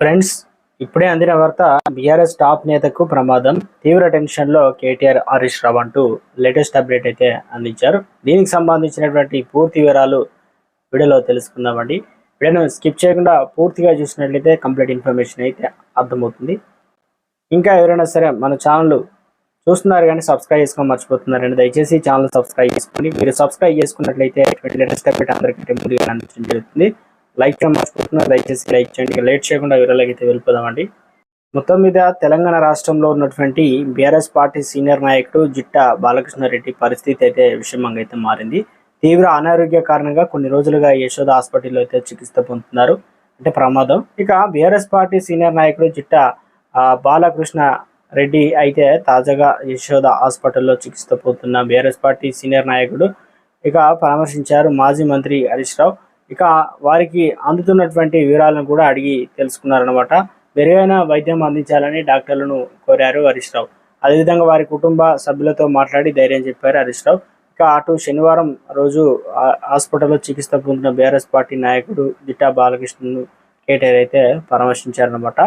Friends ఇప్పుడే అందిన వార్త బీఆర్ఎస్ టాప్ నేతకు ప్రమాదం. తీవ్ర టెన్షన్లో కేటీఆర్ హరీష్ రావు అంటూ లేటెస్ట్ అప్డేట్ అయితే అందించారు. దీనికి సంబంధించినటువంటి పూర్తి వివరాలు వీడియోలో తెలుసుకుందామండి. వీడియోను స్కిప్ చేయకుండా పూర్తిగా చూసినట్లయితే కంప్లీట్ ఇన్ఫర్మేషన్ అయితే అర్థమవుతుంది. ఇంకా ఎవరైనా సరే మన ఛానల్ చూస్తున్నారు కానీ సబ్స్క్రైబ్ చేసుకొని మర్చిపోతున్నారండి దయచేసి ఛానల్ సబ్స్క్రైబ్ చేసుకోండి. మీరు సబ్స్క్రైబ్ చేసుకున్నట్లయితే లేటెస్ట్ అప్డేట్ అందరికంటే ముందుగా అందించడం జరుగుతుంది. లైక్ చేయడం మర్చిపోతున్నారు దయచేసి లైక్ చేయండి. ఇక లేట్ చేయకుండా వివరాలకైతే వెళ్ళిపోదామండి. మొత్తం మీద తెలంగాణ రాష్ట్రంలో ఉన్నటువంటి బీఆర్ఎస్ పార్టీ సీనియర్ నాయకుడు జిట్టా బాలకృష్ణారెడ్డి పరిస్థితి అయితే విషమంగా అయితే మారింది. తీవ్ర అనారోగ్య కారణంగా కొన్ని రోజులుగా యశోద హాస్పిటల్లో అయితే చికిత్స పొందుతున్నారు. అంటే ప్రమాదం. ఇక బీఆర్ఎస్ పార్టీ సీనియర్ నాయకుడు జిట్టా బాలకృష్ణ రెడ్డి అయితే తాజాగా యశోద హాస్పిటల్లో చికిత్స పొందుతున్న బీఆర్ఎస్ పార్టీ సీనియర్ నాయకుడు. ఇక పరామర్శించారు మాజీ మంత్రి హరీష్ రావు. ఇక వారికి అందుతున్నటువంటి వివరాలను కూడా అడిగి తెలుసుకున్నారనమాట మెరుగైన వైద్యం అందించాలని డాక్టర్లను కోరారు హరీష్ రావు. అదేవిధంగా వారి కుటుంబ సభ్యులతో మాట్లాడి ధైర్యం చెప్పారు హరీష్ రావు. ఇక అటు శనివారం రోజు ఆ, హాస్పిటల్లో చికిత్స పొందిన బీఆర్ఎస్ పార్టీ నాయకుడు జిట్టా బాలకృష్ణను కేటీఆర్ అయితే పరామర్శించారనమాట